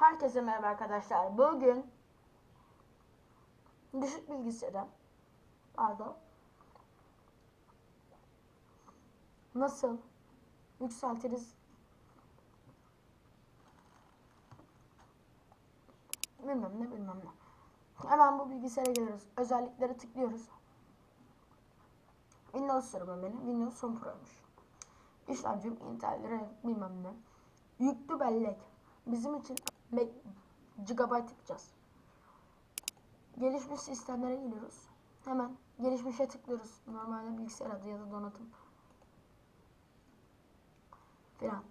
Herkese merhaba arkadaşlar. Bugün düşük bilgisayarı pardon nasıl yükseltiriz bilmem ne bilmem ne. Hemen bu bilgisayara geliyoruz. Özelliklere tıklıyoruz. Windows sürümü benim. Windows Son Pro'ymuş. İşlemcim Intel Red bilmem ne. Yüklü bellek. Bizim için gigabyte yapacağız. Gelişmiş sistemlere giriyoruz. Hemen gelişmişe tıklıyoruz. Normalde bilgisayar adı ya da donatım. Filan.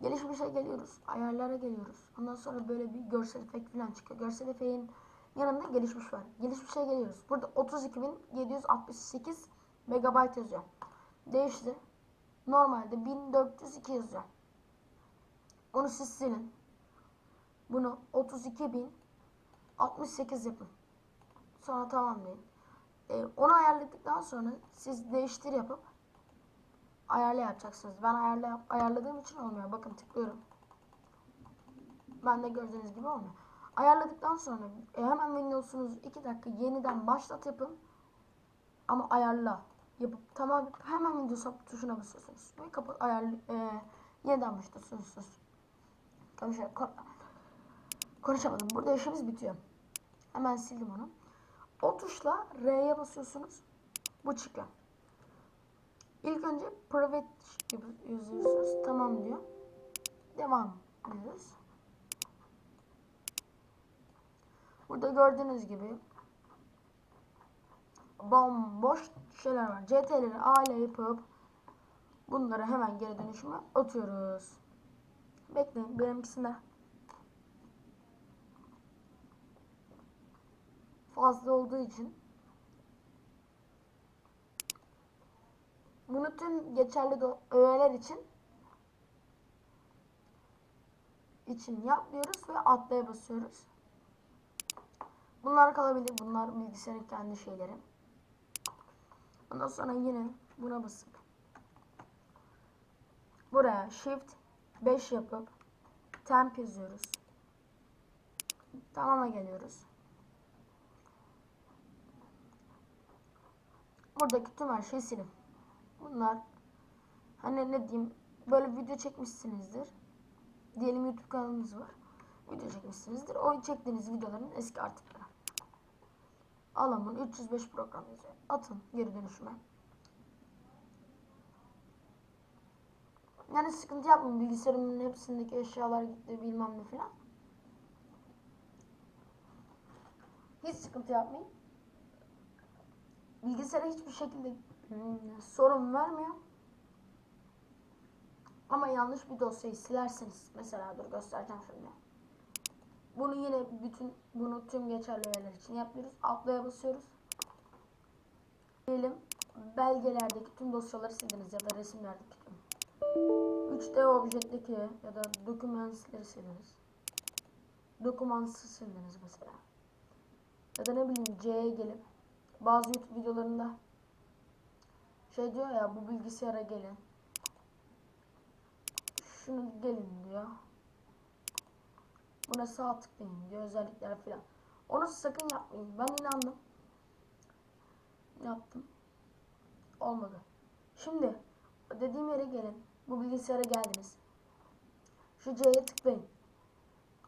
Gelişmişe geliyoruz. Ayarlara geliyoruz. Ondan sonra böyle bir görsel efekt falan çıkıyor. Görsel efeğin yanında gelişmiş var. Gelişmişe geliyoruz. Burada 32.768 megabayt yazıyor. Değişti. Normalde 1402 yazıyor. Onu siz silin. Bunu 32.068 yapın. Sonra tamamlayın. Ee, onu ayarladıktan sonra siz değiştir yapıp ayarla yapacaksınız. Ben ayarla ayarladığım için olmuyor. Bakın tıklıyorum. Ben de gördüğünüz gibi olmuyor. Ayarladıktan sonra e, hemen Windows'unuzu 2 dakika yeniden başlat yapın. Ama ayarla yapıp tamam hemen Windows tuşuna basıyorsunuz. Ve kapat ayarlı e, yeniden başlatıyorsunuz. Konuşa, kon- konuşamadım. Burada işimiz bitiyor. Hemen sildim onu. O tuşla R'ye basıyorsunuz. Bu çıkıyor. İlk önce private yazıyorsunuz. Tamam diyor. Devam diyoruz. Burada gördüğünüz gibi bomboş şeyler var. CTRL'leri A ile yapıp bunları hemen geri dönüşüme atıyoruz. Bekleyin benimkisinde fazla olduğu için bunu tüm geçerli öğeler için için yapmıyoruz ve atlaya basıyoruz. Bunlar kalabilir. Bunlar bilgisayarın kendi şeyleri. Ondan sonra yine buna basıp buraya shift 5 yapıp temp yazıyoruz. Tamama geliyoruz. Buradaki tüm her şeyi silin. Bunlar hani ne diyeyim böyle video çekmişsinizdir. Diyelim YouTube kanalınız var. Video çekmişsinizdir. O çektiğiniz videoların eski artıkları. Bunu 305 program yazıyor. Atın geri dönüşüme. Yani sıkıntı yapmayın. Bilgisayarımın hepsindeki eşyalar gitti bilmem ne filan. Hiç sıkıntı yapmayın. Bilgisayara hiçbir şekilde hmm, sorun vermiyor. Ama yanlış bir dosyayı silerseniz mesela dur göstereceğim şimdi. Bunu yine bütün bunu tüm geçerli öğeler için yapıyoruz. Atlaya basıyoruz. Diyelim belgelerdeki tüm dosyaları sildiniz ya da resimlerdeki. 3D objedeki ya da dokümansları sildiniz. Dokumansı sildiniz mesela. Ya da ne bileyim C'ye gelip bazı YouTube videolarında şey diyor ya bu bilgisayara gelin. Şunu gelin diyor. Buna sağ tıklayın diyor özellikler falan. Onu sakın yapmayın. Ben inandım. Yaptım. Olmadı. Şimdi dediğim yere gelin. Bu bilgisayara geldiniz. Şu C'ye tıklayın.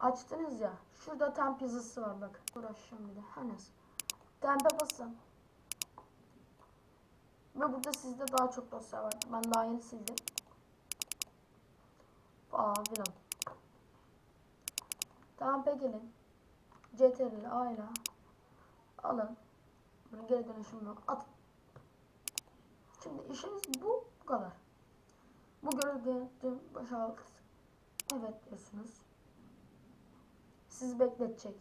Açtınız ya. Şurada temp yazısı var bak. Uğraşacağım bir de. Henüz. Temp'e basın. Ve burada sizde daha çok dosya var. Ben daha yeni sildim. Falan filan. Temp'e gelin. CTRL A ile alın. Bunu geri dönüşümle atın. Şimdi işimiz bu, bu kadar. Bu görevde boşalt. Evet diyorsunuz. Sizi bekletecek.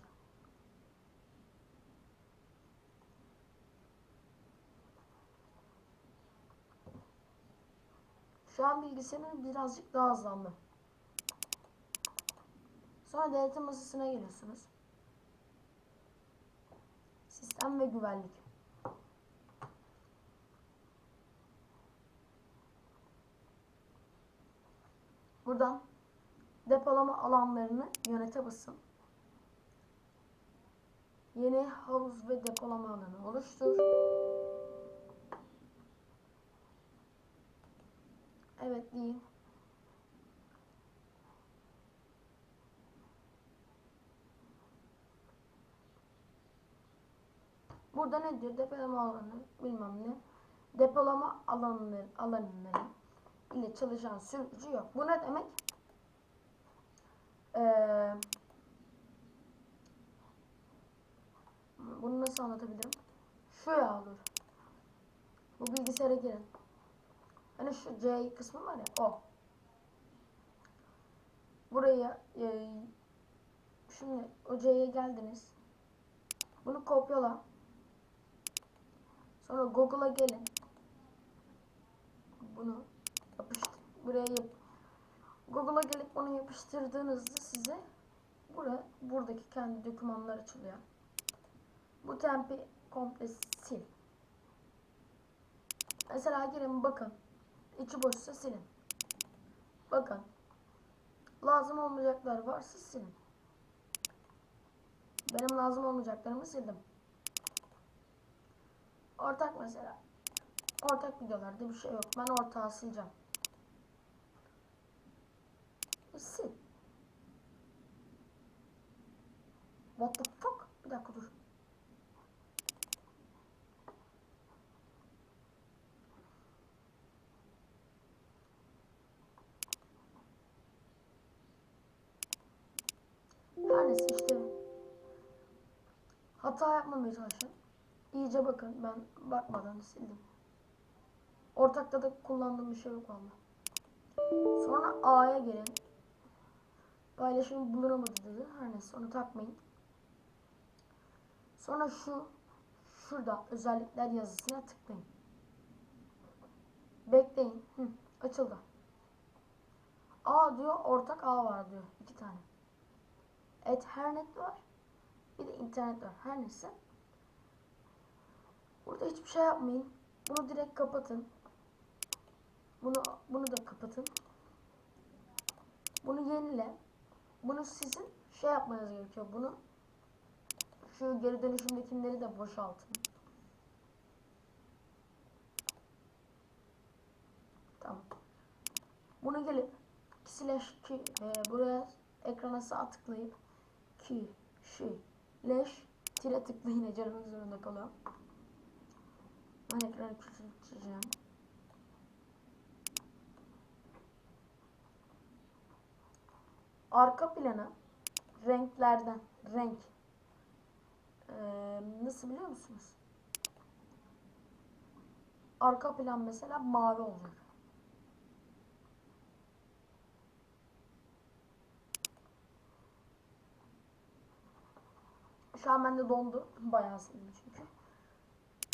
Şu an bilgisayarım birazcık daha hızlandı. Sonra denetim masasına geliyorsunuz. Sistem ve güvenlik. Buradan depolama alanlarını yönete basın. Yeni havuz ve depolama alanı oluştur. Evet deyin. Burada ne diyor? Depolama alanı bilmem ne. Depolama alanları, alanları ile çalışan sürücü yok. Bu ne demek? Ee, bunu nasıl anlatabilirim? Şöyle olur. Bu bilgisayara girin. Hani şu C kısmı var ya o. Buraya e, şimdi o C'ye geldiniz. Bunu kopyala. Sonra Google'a gelin. Bunu. Buraya yap. Google'a gelip onu yapıştırdığınızda size burada buradaki kendi dokümanlar açılıyor. Bu tempi komple sil. Mesela girin bakın. İçi boşsa silin. Bakın. Lazım olmayacaklar varsa silin. Benim lazım olmayacaklarımı sildim. Ortak mesela. Ortak videolarda bir şey yok. Ben ortağı sileceğim. Sil. What the fuck? Bir dakika dur. Her neyse işte. Hata yapmamaya çalışın. İyice bakın. Ben bakmadan sildim. Ortakta da kullandığım bir şey yok valla. Sonra A'ya gelin. Paylaşım bulunamadı dedi. Her neyse onu takmayın. Sonra şu şurada özellikler yazısına tıklayın. Bekleyin. Hı, açıldı. A diyor ortak A var diyor. iki tane. Ethernet var. Bir de internet var. Her neyse. Burada hiçbir şey yapmayın. Bunu direkt kapatın. Bunu bunu da kapatın. Bunu yenile. Bunu sizin şey yapmanız gerekiyor. Bunu şu geri dönüşümdekileri de boşaltın. Tamam. Bunu gelip slash ki e, buraya ekrana sağ tıklayıp ki şu leş tire tıklayın ecelmek zorunda kalıyorum. Ben ekranı küçülteceğim. Arka plana renklerden renk ee, nasıl biliyor musunuz? Arka plan mesela mavi olacak. Şu an bende dondu. Bayağı sildim çünkü.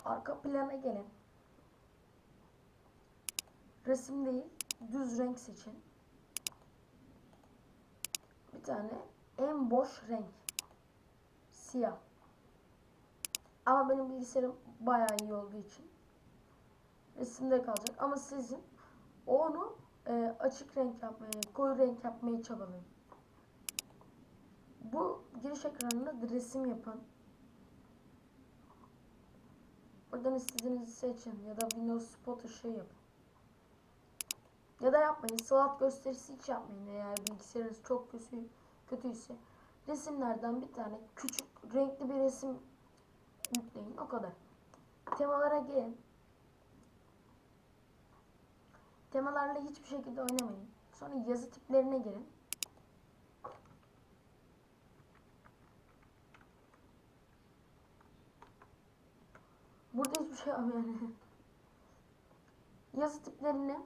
Arka plana gelin. Resim değil, düz renk seçin. Bir tane en boş renk. Siyah. Ama benim bilgisayarım bayağı iyi olduğu için resimde kalacak. Ama sizin onu e, açık renk yapmaya, koyu renk yapmayı çabalayın. Bu giriş ekranında resim yapın. Buradan istediğinizi seçin ya da Windows Spotter şey yapın. Ya da yapmayın. Slot gösterisi hiç yapmayın eğer bilgisayarınız çok kötü, kötüyse. Resimlerden bir tane küçük renkli bir resim yükleyin. O kadar. Temalara gelin. Temalarla hiçbir şekilde oynamayın. Sonra yazı tiplerine gelin. Burada hiçbir şey yok yani. Yazı tiplerine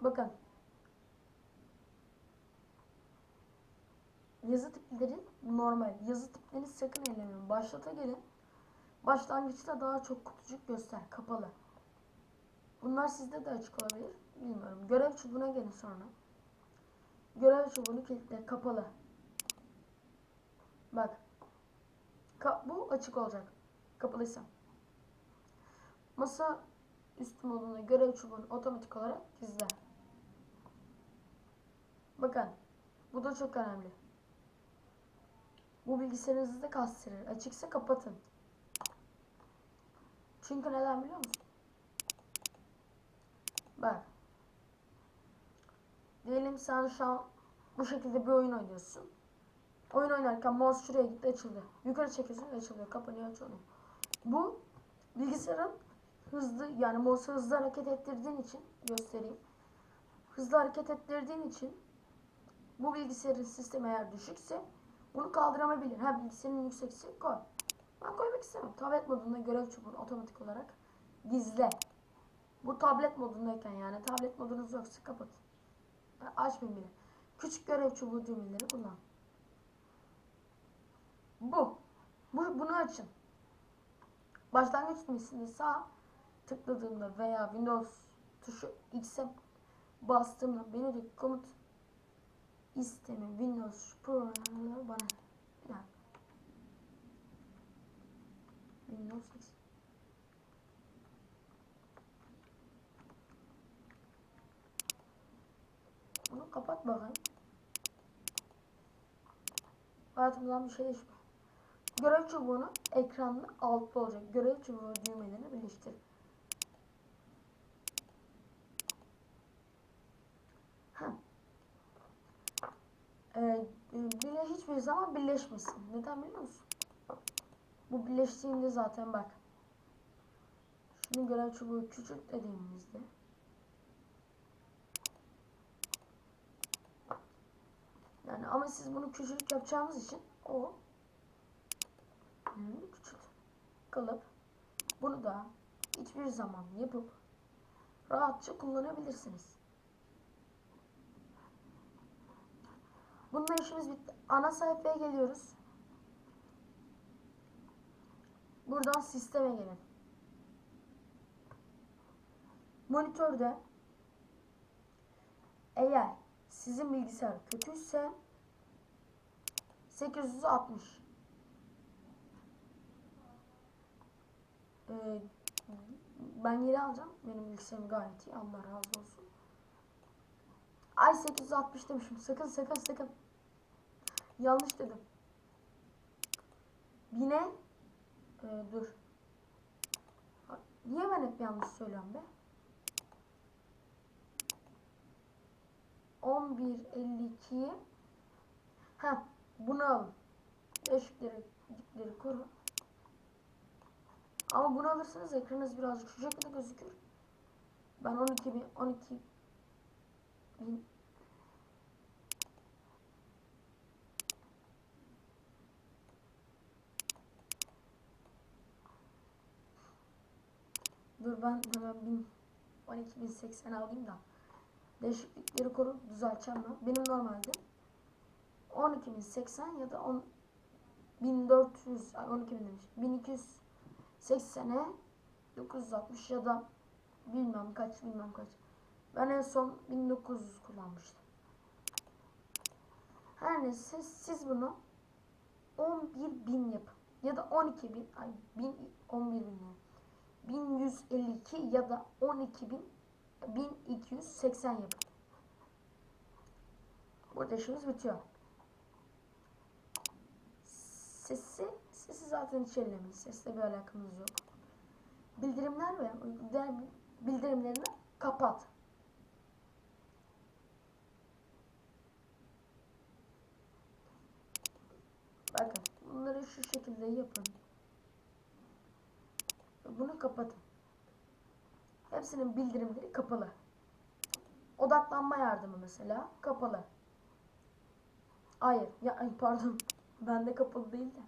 bakın. Yazı tipleri normal. Yazı tiplerini sakın ellemeyin. Başlata gelin. Başlangıçta daha çok kutucuk göster. Kapalı. Bunlar sizde de açık olabilir. Bilmiyorum. Görev çubuğuna gelin sonra. Görev çubuğunu kilitle. Kapalı. Bak. Ka bu açık olacak. Kapalıysa. Masa üstü modunda görev çubuğunu otomatik olarak gizle. Bakın. Bu da çok önemli. Bu bilgisayarınızı da kastırır. Açıksa kapatın. Çünkü neden biliyor musun? Bak. Diyelim sen şu an bu şekilde bir oyun oynuyorsun. Oyun oynarken mouse şuraya gitti açıldı. Yukarı çekiyorsun açılıyor. Kapanıyor açılıyor. Bu bilgisayarın hızlı yani mouse'u hızlı hareket ettirdiğin için göstereyim. Hızlı hareket ettirdiğin için bu bilgisayarın sistemi eğer düşükse bunu kaldıramayabilir. Ha bilgisayarın yüksekse koy. Ben koymak istemem. Tablet modunda görev çubuğunu otomatik olarak gizle. Bu tablet modundayken yani tablet modunuz yoksa kapatın. Yani açmayın bile. Küçük görev çubuğu düğmeleri kullan. Bu. bu. Bunu açın. Başlangıç menüsünde sağ tıkladığımda veya Windows tuşu X'e bastığımda menüdeki komut istemi Windows Pro'ları bana bir dakika. Windows X. Bunu kapat bakayım. Hayatımdan bir şey değişmiyor. Görev çubuğunu ekranda altta olacak. Görev çubuğu düğmelerini birleştir. Ha. Ee, bile hiçbir zaman birleşmesin. Neden biliyor musun? Bu birleştiğinde zaten bak. Şunu görev çubuğu küçült dediğimizde Yani ama siz bunu küçük yapacağınız için o küçük kalıp bunu da hiçbir zaman yapıp rahatça kullanabilirsiniz. Bununla işimiz bitti. Ana sayfaya geliyoruz. Buradan sisteme gelin. Monitörde eğer sizin bilgisayar kötüyse 860 ee, ben yeri alacağım. Benim bilgisayarım gayet iyi. Allah razı olsun. Ay 860 demişim. Sakın sakın sakın. Yanlış dedim. Bine ee, dur. Niye ben hep yanlış söylüyorum be? 11.52'yi ha bunu alın. Değişikleri dikleri koru. Ama bunu alırsanız ekranınız birazcık şu şekilde gözükür. Ben 12 bin 12 bin Dur ben hemen bin 12.080 alayım da değişiklikleri koru düzelteceğim ben. Benim normalde 12.080 ya da 10 1400 ay 12 bin demiş. 1280'e 960 ya da bilmem kaç bilmem kaç. Ben en son 1900 kullanmıştım. Her neyse siz bunu 11 bin yapın. Ya da 12 bin, ay bin, 11 bin yani. 1152 ya da 12 bin 1280 yapın. Burada işimiz bitiyor. Sesi, sesi zaten hiç ellemeyin. Sesle bir alakamız yok. Bildirimler ve bildirimlerini kapat. Bakın bunları şu şekilde yapın. Bunu kapatın. Hepsinin bildirimleri kapalı. Odaklanma yardımı mesela kapalı. Hayır, ya ay pardon. Bende kapalı değil de.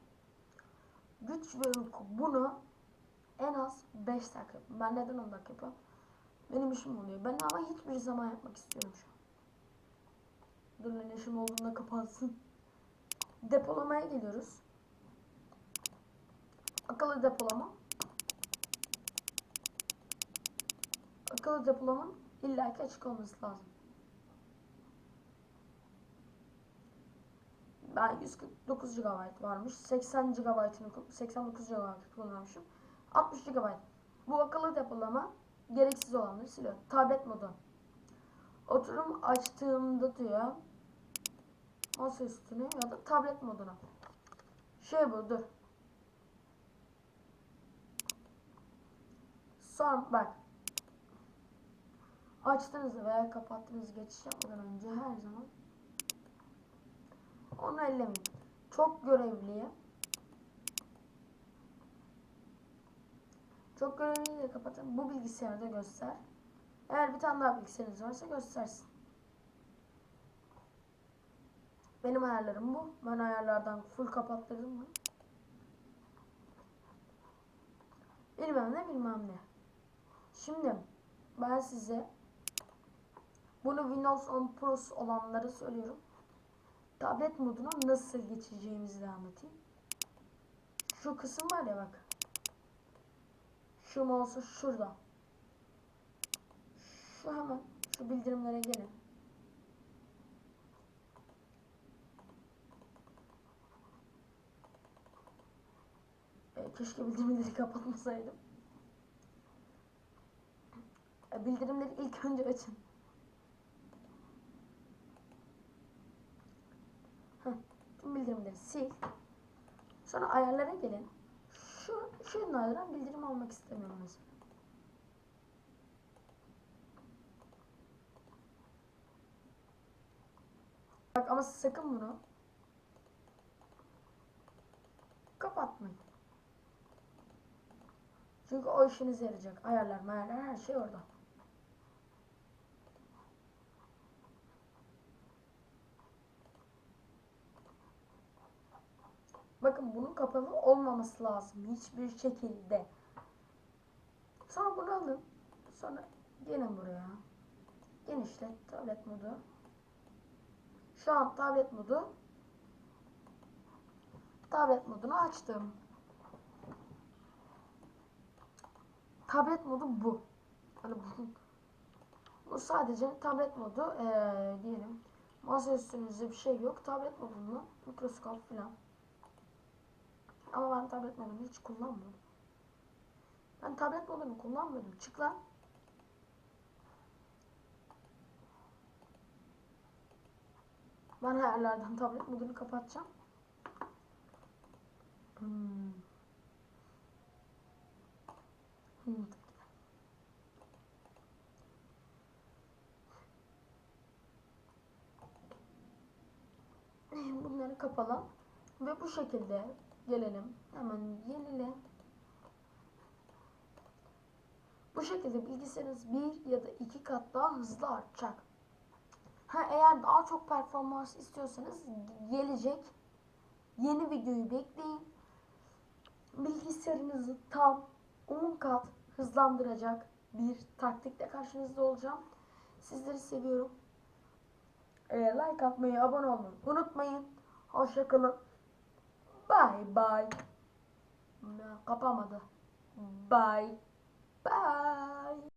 Güç ve uyku bunu en az 5 dakika. Ben neden 10 dakika yapıyorum? Benim işim oluyor. Ben ama hiçbir zaman yapmak istiyorum şu an. Dur lan işim olduğunda kapansın. Depolamaya geliyoruz. Akıllı depolama. Akıllı depolamanın illaki açık olması lazım. Ben 149 GB varmış. 80 GB'ını 89 GB kullanmışım. 60 GB. Bu akıllı depolama gereksiz olanları siliyor. Tablet modu. Oturum açtığımda diyor masa üstüne ya da tablet moduna. Şey bu dur. Son bak. Açtığınızda veya kapattığınız geçiş yapmadan önce her zaman onu ellemeyin. Çok görevliye Çok görevliyi de kapatın. Bu bilgisayarda göster. Eğer bir tane daha bilgisayarınız varsa göstersin. Benim ayarlarım bu. Ben ayarlardan full kapattırdım mı? Bilmem ne bilmem ne. Şimdi ben size bunu Windows 10 Pro olanları söylüyorum. Tablet moduna nasıl geçeceğimizi de anlatayım. Şu kısım var ya bak. Şu mouse şurada. Şu hemen şu bildirimlere gelin. E, keşke bildirimleri kapatmasaydım. E, bildirimleri ilk önce açın. Tüm bildirimleri sil. Sonra ayarlara gelin. Şu, şu nadiren bildirim almak istemiyorum mesela. Bak ama sakın bunu kapatmayın. Çünkü o işinize yarayacak. Ayarlar, mayarlar her şey orada. Bakın bunun kapalı olmaması lazım. Hiçbir şekilde. Sonra bunu alın. Sonra gelin buraya. Genişlet tablet modu. Şu an tablet modu. Tablet modunu açtım. Tablet modu bu. Hani bu. Bu sadece tablet modu ee, diyelim. Masa üstünüzde bir şey yok. Tablet modunda mikroskop falan. Ama ben tablet modunu hiç kullanmıyorum. Ben tablet modunu kullanmıyordum. Çık lan. Ben ayarlardan tablet modunu kapatacağım. Hmm. Hmm. Bunları kapalı. Ve bu şekilde gelelim. Hemen yenile. Bu şekilde bilgisayarınız bir ya da iki kat daha hızlı artacak. Ha eğer daha çok performans istiyorsanız gelecek yeni videoyu bekleyin. Bilgisayarınızı tam 10 kat hızlandıracak bir taktikle karşınızda olacağım. Sizleri seviyorum. Ee, like atmayı, abone olmayı unutmayın. Hoşçakalın. Bye bye. Kapamadı. Bye. Bye.